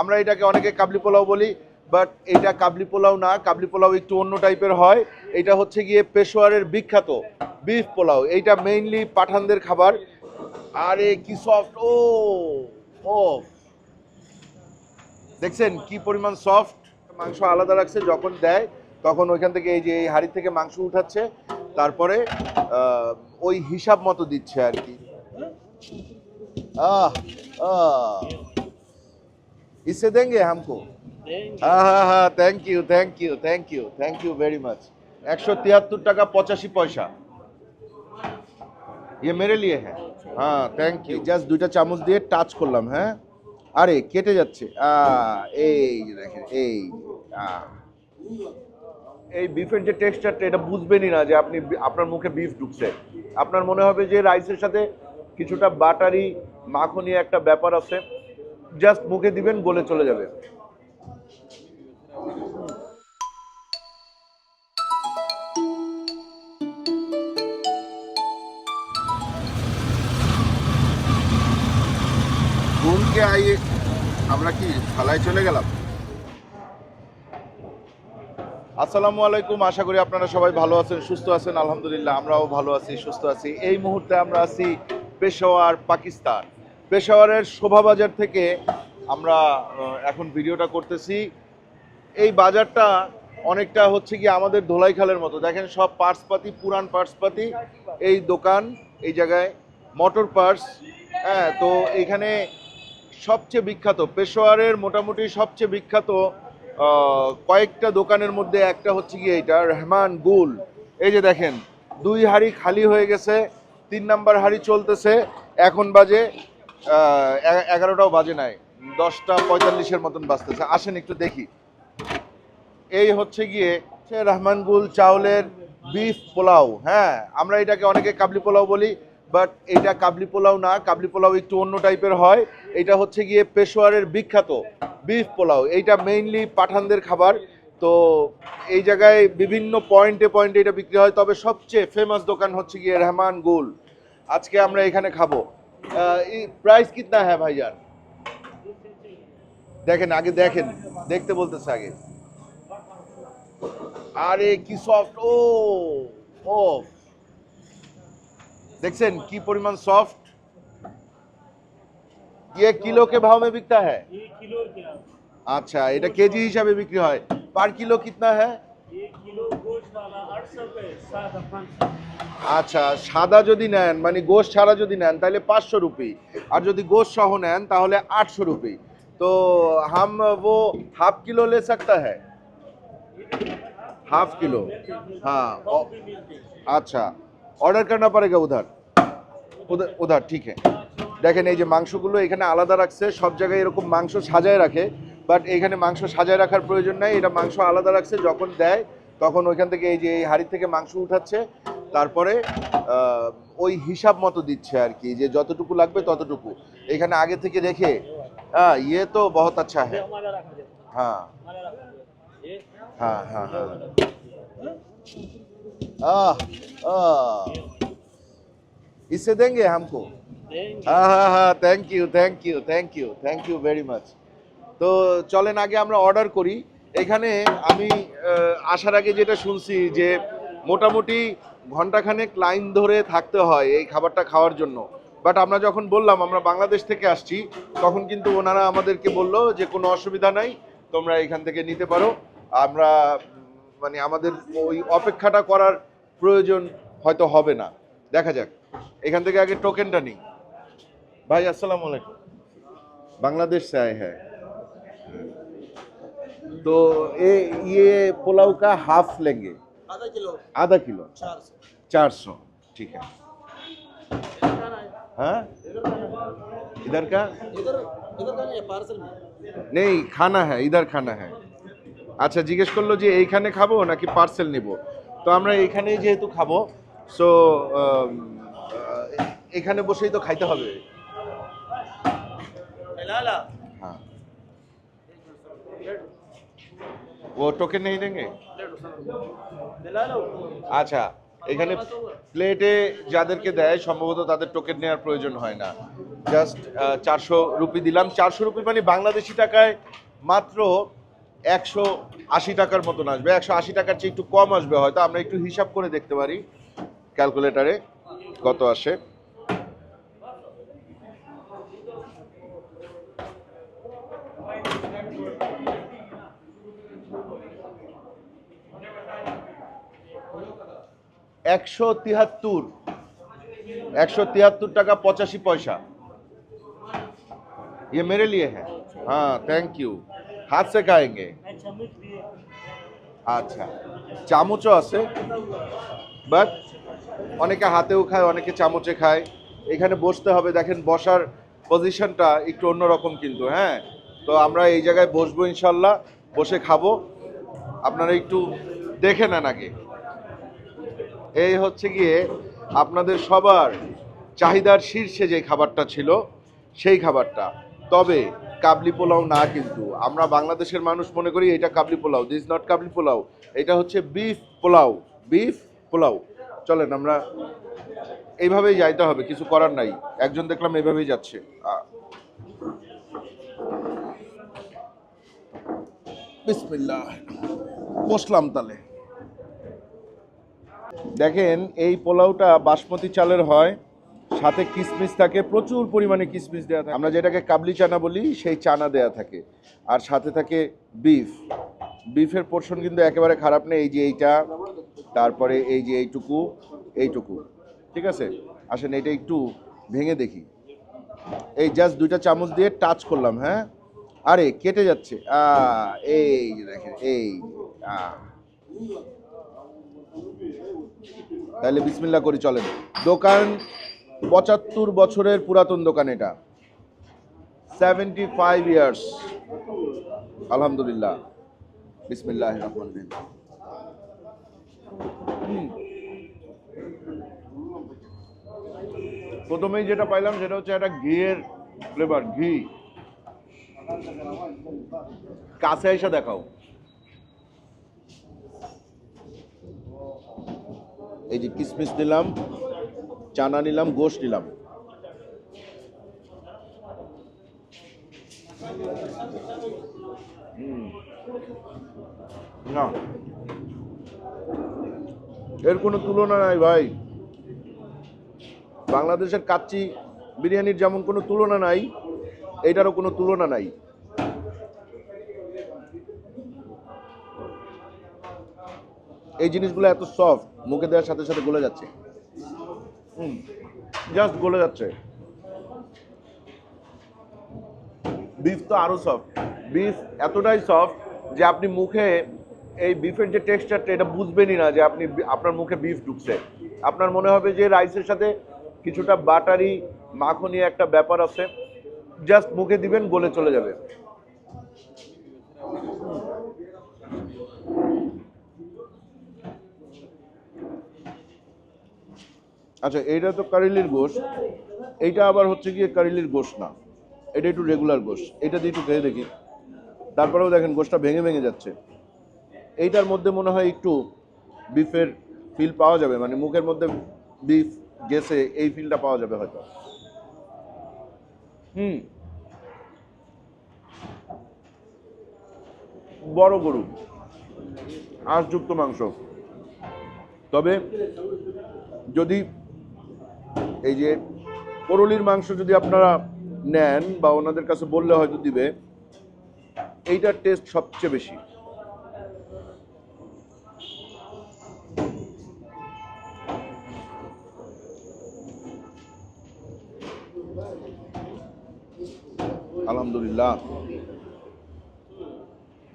আমরা এটাকে অনেকে কাবলি পোলাও বলি বাট এটা কাবলি পোলাও না, কাবলি পোলাও একটু অন্য টাইপের হয়। এটা হচ্ছে গিয়ে পেশোয়ারের বিখ্যাত বিফ পোলাও, এইটা মেইনলি পাঠানদের খাবার। আরে কি সফট ও ও দেখছেন কি পরিমাণ সফট মাংস আলাদা রাখছে, যখন দেয়, তখন ওইখান থেকে এই যে এই হাড়ি থেকে মাংস উঠাচ্ছে, তারপরে ওই হিসাব মতো দিচ্ছে আর কি। আহ আহ। इससे देंगे हमको हाँ हाँ हाँ thank you thank you thank you thank you very much একশো তিয়াত্তর টাকা পঁচাশি পয়সা ये मेरे लिए है হ্যাঁ থ্যাংক ইউ জাস্ট দুইটা চামচ দিয়ে টাচ করলাম হ্যাঁ আরে কেটে যাচ্ছে আ এই যে দেখেন এই আ এই বিফের যে টেক্সচারটা এটা বুঝবেনই না যে আপনি বি- আপনার মুখে বিফ ঢুকছে আপনার মনে হবে যে রাইসের সাথে কিছুটা বাটারি মাখনি একটা ব্যাপার আছে জাস্ট মুখে দিবেন গলে চলে যাবে। ঘুমকে আইয়ে আমরা কি থালায় চলে গেলাম? আসসালামু আলাইকুম, আশা করি আপনারা সবাই ভালো আছেন, সুস্থ আছেন, আলহামদুলিল্লাহ, আমরাও ভালো আছি, সুস্থ আছি। এই মুহূর্তে আমরা আছি পেশোয়ার পাকিস্তান। পেশোয়ারের শোভাবাজার থেকে আমরা এখন ভিডিওটা করতেছি। এই বাজারটা অনেকটা হচ্ছে কি আমাদের ধোলাইখালের মতো। দেখেন সব পার্টসপাতি পুরান পার্টসপাতি এই দোকান, এই জায়গায় মোটর পার্টস হ্যাঁ তো এখানে সবচেয়ে বিখ্যাত পেশোয়ারের মোটামুটি সবচেয়ে বিখ্যাত কয়েকটা দোকানের মধ্যে একটা হচ্ছে কি এইটা, রহমান গুল। এই যে দেখেন, দুই হাড়ি খালি হয়ে গেছে, তিন নাম্বার হাড়ি চলতেছে, এখন বাজে এগারোটাও বাজে নাই, দশটা পঁয়তাল্লিশের মতন বাজতেছে। আসেন একটু দেখি। এই হচ্ছে গিয়ে রহমানগুল চাউলের বিফ পোলাও। হ্যাঁ আমরা এটাকে অনেকে কাবলি পোলাও বলি বাট এটা কাবলি পোলাও না, কাবলি পোলাও একটু অন্য টাইপের হয়। এটা হচ্ছে গিয়ে পেশোয়ারের বিখ্যাত বিফ পোলাও। এইটা মেইনলি পাঠানদের খাবার। তো এই জায়গায় বিভিন্ন পয়েন্টে পয়েন্টে এটা বিক্রি হয়। তবে সবচেয়ে ফেমাস দোকান হচ্ছে গিয়ে রহমান গুল। আজকে আমরা এখানে খাব। প্রাইস কিতনা হ্যাঁ ভাইজান দেখেন আগে দেখেন দেখতে বলতেছে আগে আরে কি সফট ও ও দেখছেন কি পরিমাণ সফট ये किलो के भाव में बिकता है ये किलो क्या अच्छा এটা কেজি হিসাবে বিক্রি হয় পার কিলো কিতনা है ये किलो गोश्त वाला आठ सौ रुपये सादा पाँच আচ্ছা সাদা যদি নেন মানে গোশ ছাড়া যদি নেন তাহলে পাঁচশো রুপি আর যদি গোশ সহ নেন তাহলে আটশো রুপি তো हम वो हाफ किलो ले सकता है हाफ किलो हाँ औ- भी मिलते हैं আচ্ছা অর্ডার करना पड़ेगा उधर उधर उधर ठीक है দেখেন এই যে মাংসগুলো এখানে আলাদা রাখছে সব জায়গায় এরকম মাংস সাজায় রাখে বাট এখানে মাংস সাজায় রাখার প্রয়োজন নাই এটা মাংস আলাদা রাখছে যখন দেয় তখন ওইখান থেকে এই যে এই হাড়ি থেকে মাংস উঠাচ্ছে তারপরে আহ, ওই হিসাব মতো দিচ্ছে আর কি যে যতটুকু লাগবে ততটুকু এখানে আগে থেকে রেখে হ্যাঁ ইয়ে তো বহুত আচ্ছা ये হ্যাঁ हमारा रखा जाए হ্যাঁ हमारा रखा जाए ये हाँ हाँ हाँ आह आह इससे देंगे हमको देंगे হ্যাঁ হ্যাঁ হ্যাঁ thank you thank you thank you thank you very much তো চলেন আগে আমরা অর্ডার করি এখানে আমি আসার আগে যেটা শুনছি যে মোটামুটি ঘন্টাখানেক লাইন ধরে থাকতে হয় এই খাবারটা খাওয়ার জন্য। বাট আমরা যখন বললাম, আমরা বাংলাদেশ থেকে আসছি, তখন কিন্তু ওনারা আমাদেরকে বলল যে কোনো অসুবিধা নাই, তোমরা এখান থেকে নিতে পারো। আমরা মানে আমাদের ওই অপেক্ষাটা করার প্রয়োজন হয়তো হবে না। দেখা যাক, এখান থেকে আগে টোকেনটা নিই। ভাই, আসসালামু আলাইকুম। বাংলাদেশ চায় হ্যাঁ। तो ये ये पुलाव का हाफ लेंगे आधा किलो आधा किलो चार सौ चार सौ ठीक है हाँ इधर का इधर इधर का नहीं पार्सल में নেই খানা হ্যাঁ ইধার খানা হ্যাঁ আচ্ছা জিজ্ঞেস করলো যে এইখানে খাবো নাকি পার্সেল নিব তো আমরা এইখানেই যেহেতু খাবো সো এখানে বসেই তো খাইতে হবে लाला हाँ वो टोकन नहीं देंगे दिलालो আচ্ছা এখানে প্লেটে যাদেরকে দেয় সম্ভবত তাদের টোকেন নেওয়ার প্রয়োজন হয় না জাস্ট চারশো রুপি দিলাম চারশো রুপি মানে বাংলাদেশি টাকায় মাত্র একশো আশি টাকার মতন আসবে একশো আশি টাকার চেয়ে একটু কম আসবে হয়তো আমরা একটু হিসাব করে দেখতে পারি ক্যালকুলেটারে কত আসে একশো তিয়াত্তর একশো তিয়াত্তর টাকা पचासी पैसा ये मेरे लिए है हाँ थैंक यू हाथ से खाएंगे मैं चम्मच दिए আচ্ছা চামচও আছে বাট অনেকে হাতেও খায় অনেকে চামচে খায় এখানে বসতে হবে দেখেন বসার পজিশনটা একটু অন্যরকম কিন্তু হ্যাঁ তো আমরা এই জায়গায় বসবো ইনশাল্লাহ বসে খাবো আপনারা একটু দেখে নেন আগে এই হচ্ছে গিয়ে আপনাদের সবার চাহিদার শীর্ষে যে খাবারটা ছিল, সেই খাবারটা। তবে কাবলি পোলাও না কিন্তু। আমরা বাংলাদেশের মানুষ মনে করি এটা কাবলি পোলাও দিস নট কাবলি পোলাও। এটা হচ্ছে বিফ পোলাও বিফ পোলাও। চলেন, আমরা এইভাবেই যাইতে হবে, কিছু করার নাই। একজন দেখলাম এইভাবেই যাচ্ছে। বসলাম তাহলে। দেখেন, এই পোলাওটা বাসমতি চালের হয়, সাথে কিসমিস থাকে, প্রচুর পরিমাণে কিসমিস দেওয়া থাকে। আমরা যেটাকে কাবলি চানা বলি, সেই চানা দেয়া থাকে। আর সাথে থাকে বিফ। বিফের পোর্শন কিন্তু একেবারে খারাপ নেই, এই যে এইটা, তারপরে এই যে এইটুকু এইটুকু। ঠিক আছে? আসেন, এটা একটু ভেঙে দেখি। এই জাস্ট দুইটা চামচ দিয়ে টাচ করলাম হ্যাঁ? আরে, কেটে যাচ্ছে। এই দেখেন, এই আ তাহলে বিসমিল্লা করি, চলেন। দোকান পঁচাত্তর বছরের পুরাতন দোকান এটা। সেভেন্টি ফাইভ ইয়ার্স আলহামদুলিল্লাহ। বিসমিল্লাহ রহমান রহিম। প্রথমেই যেটা পাইলাম সেটা হচ্ছে একটা ঘিয়ের ফ্লেভার ঘি। কাছে এসে দেখাও। এই যে কিসমিস নিলাম, চানা নিলাম, গোশ নিলাম। না। এর কোনো তুলনা নাই ভাই। বাংলাদেশের কাচ্চি বিরিয়ানির যেমন কোনো তুলনা নাই, এইটারও কোনো তুলনা নাই। এই জিনিসগুলো এত সফট মুখে দেওয়ার সাথে সাথে গলে যাচ্ছে। হুম জাস্ট গলে যাচ্ছে। বিফ তো আরও সফট বিফ এতটাই সফট যে আপনি মুখে এই বিফের যে টেক্সচারটা এটা বুঝবেনই না যে আপনি আপনার মুখে বিফ ঢুকছে। আপনার মনে হবে যে রাইসের সাথে কিছুটা বাটারি মাখনি একটা ব্যাপার আছে। জাস্ট মুখে দিবেন, গলে চলে যাবে। আচ্ছা এইটা তো কারিলির গোশ। এইটা আবার হচ্ছে গিয়ে কারিলির গোশ না। এটা একটু রেগুলার গোশ। এটা দিয়ে একটু খেয়ে দেখি। তারপরেও দেখেন গোশটা ভেঙে ভেঙে যাচ্ছে। এইটার মধ্যে মনে হয় একটু বিফের ফিল পাওয়া যাবে। মানে মুখের মধ্যে বিফ গেছে, এই ফিলটা পাওয়া যাবে হয়তো। হুম। বড় গরু। আঁশযুক্ত মাংস। তবে যদি এই যে করলির মাংস যদি আপনারা নেন বা ওনাদের কাছে বললে হয়তো দিবে, এইটার টেস্ট সবচেয়ে বেশি। আলহামদুলিল্লাহ।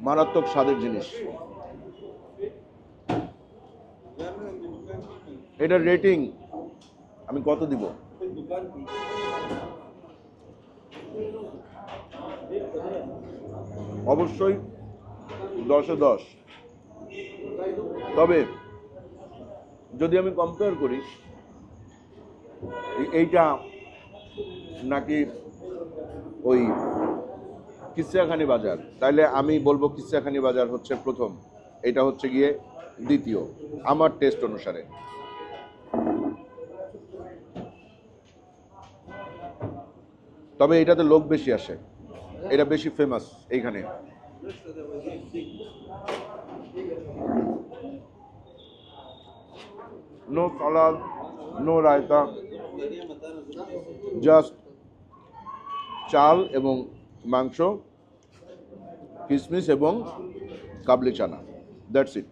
মারাত্মক স্বাদের জিনিস। এটার রেটিং আমি কত দিব? অবশ্যই দশে দশ। তবে যদি আমি কম্পেয়ার করি, এই- এইটা নাকি ওই কিসিয়াখানি বাজার? তাইলে আমি বলব কিসিয়াখানি বাজার হচ্ছে প্রথম। এটা হচ্ছে গিয়ে দ্বিতীয়। আমার টেস্ট অনুসারে। তবে এটাতে লোক বেশি আসে। এটা বেশি ফেমাস এইখানে। No salad no raita just চাল এবং মাংস কিশমিশ এবং কাবলি চানা। দ্যাটস ইট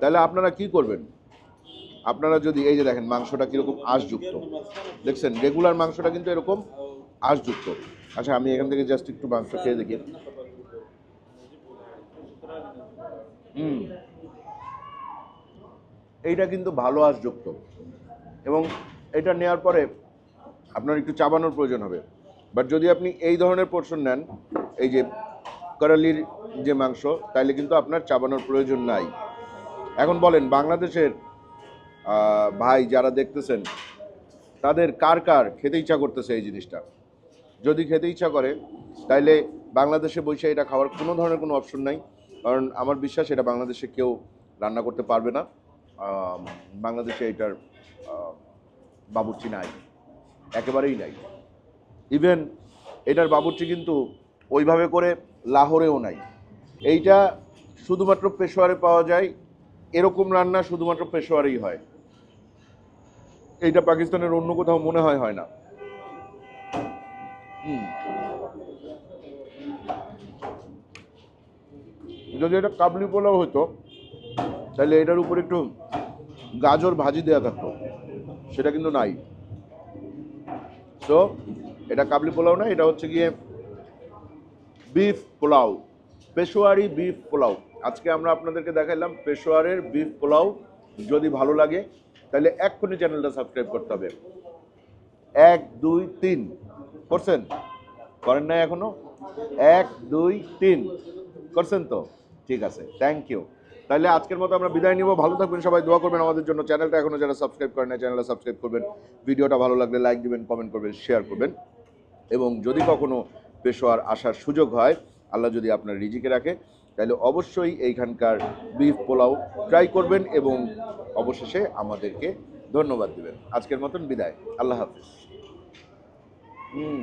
তাহলে আপনারা কি করবেন? আপনারা যদি, এই যে দেখেন, মাংসটা কীরকম আঁশযুক্ত। দেখছেন? রেগুলার মাংসটা কিন্তু এরকম আঁশযুক্ত। আচ্ছা আমি এখান থেকে জাস্ট একটু মাংস খেয়ে দেখি। হুম। এইটা কিন্তু ভালো আঁশযুক্ত। এবং এটা নেওয়ার পরে আপনার একটু চাবানোর প্রয়োজন হবে। বাট যদি আপনি এই ধরনের পোর্শন নেন, এই যে করালির যে মাংস, তাইলে কিন্তু আপনার চাবানোর প্রয়োজন নাই। এখন বলেন, বাংলাদেশের ভাই যারা দেখতেছেন, তাদের কার কার খেতে ইচ্ছা করতেছে এই জিনিসটা? যদি খেতে ইচ্ছা করে, তাইলে বাংলাদেশে বসে এটা খাওয়ার কোনো ধরনের কোনো অপশন নাই। কারণ আমার বিশ্বাস এটা বাংলাদেশে কেউ রান্না করতে পারবে না। বাংলাদেশে এটার বাবুর্চি নাই। একেবারেই নাই। ইভেন এটার বাবুর্চি কিন্তু ওইভাবে করে লাহোরেও নাই। এইটা শুধুমাত্র পেশোয়ারে পাওয়া যায়, এরকম রান্না শুধুমাত্র পেশোয়ারেই হয়। এইটা পাকিস্তানের অন্য কোথাও মনে হয় হয় না। যদি এটা কাবলি পোলাও হতো, তাহলে এটার উপর একটু গাজর ভাজি দেওয়া থাকতো। সেটা কিন্তু নাই। সো এটা কাবলি পোলাও না, এটা হচ্ছে গিয়ে বিফ পোলাও। পেশোয়ারি বিফ পোলাও। আজকে আমরা আপনাদেরকে দেখাইলাম পেশোয়ারের বিফ পোলাও। যদি ভালো লাগে, তাহলে এক্ষুনি চ্যানেলটা সাবস্ক্রাইব করতে হবে। এক, দুই, তিন। করছেন? করেন নাই এখনও? এক, দুই, তিন। করছেন তো? ঠিক আছে থ্যাংক ইউ তাহলে আজকের মতো আমরা বিদায় নিব। ভালো থাকবেন, সবাই দোয়া করবেন আমাদের জন্য। চ্যানেলটা এখনও যারা সাবস্ক্রাইব করেন না চ্যানেলটা সাবস্ক্রাইব করবেন। ভিডিওটা ভালো লাগলে লাইক দিবেন কমেন্ট করবেন শেয়ার করবেন। এবং যদি কখনো পেশোয়ার আসার সুযোগ হয়, আল্লাহ যদি আপনার রিজিকে রাখে তাহলে অবশ্যই এইখানকার বিফ পোলাও ট্রাই করবেন এবং অবশেষে আমাদেরকে ধন্যবাদ দেবেন। আজকের মতন বিদায়। আল্লাহ হাফিজ। হুম।